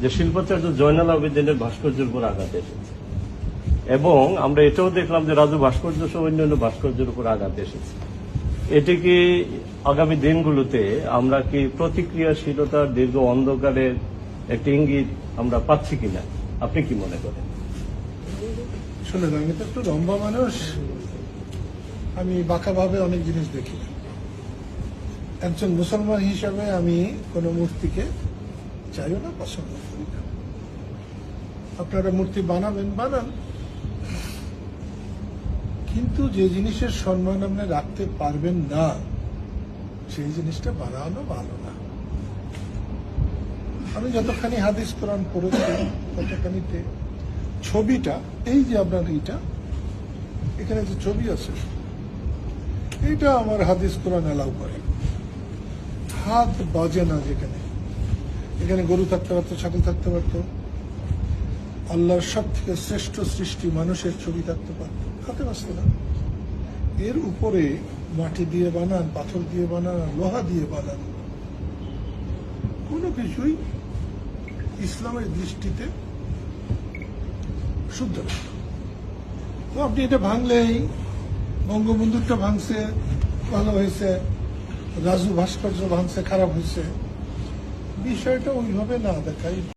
যে শিল্পাচার্য জয়নাল আবেদিনের ভাস্কর্যের উপর আঘাত এসেছে। এবং আমরা এটাও দেখলাম যে রাজু ভাস্কর্য সহ অন্যান্য ভাস্কর্যের উপর আঘাত এসেছে। এটি কি আগামী দিনগুলোতে আমরা কি প্রতিক্রিয়াশীলতার দীর্ঘ অন্ধকারের একটি ইঙ্গিত আমরা পাচ্ছি কিনা? আপনি কি মনে করেন? শুনুন, আমি তো একটু লম্বা মানুষ। আমি বাঁকাভাবে অনেক জিনিস দেখি। একজন মুসলমান হিসাবে আমি কোনো মূর্তিকে চাইও না পছন্দ করি না আপনারা মূর্তি বানাবেন, বানান। কিন্তু যে জিনিসের সম্মান আপনি রাখতে পারবেন না, সেই জিনিসটা বানানো ভালো না। আমি যতখানি হাদিস কোরআন পড়েছি, ততখানিতে ছবিটা, এই যে আপনার এইটা, এখানে যে ছবি আছে, এইটা আমার হাদিস কোরআন অ্যালাউ করে। হাত বাজে না যেখানে। এখানে গরু থাকতে পারতো, ছাগল থাকতে পারতো। আল্লাহর সব থেকে শ্রেষ্ঠ সৃষ্টি মানুষের ছবি থাকতে পারতো। হাতে বাঁচতে না। এর উপরে মাটি দিয়ে বানান, পাথর দিয়ে বানান, লোহা দিয়ে বানান। কোনো কিছুই ইসলামের দৃষ্টিতে শুদ্ধ তো আপনি এটা ভাঙলেই বঙ্গবন্ধুরটা ভাঙছে, ভালো হয়েছে। রাজু ভাস্কর্য ভাঙছে, খারাপ হয়েছে। বিষয়টা ওইভাবে না দেখাই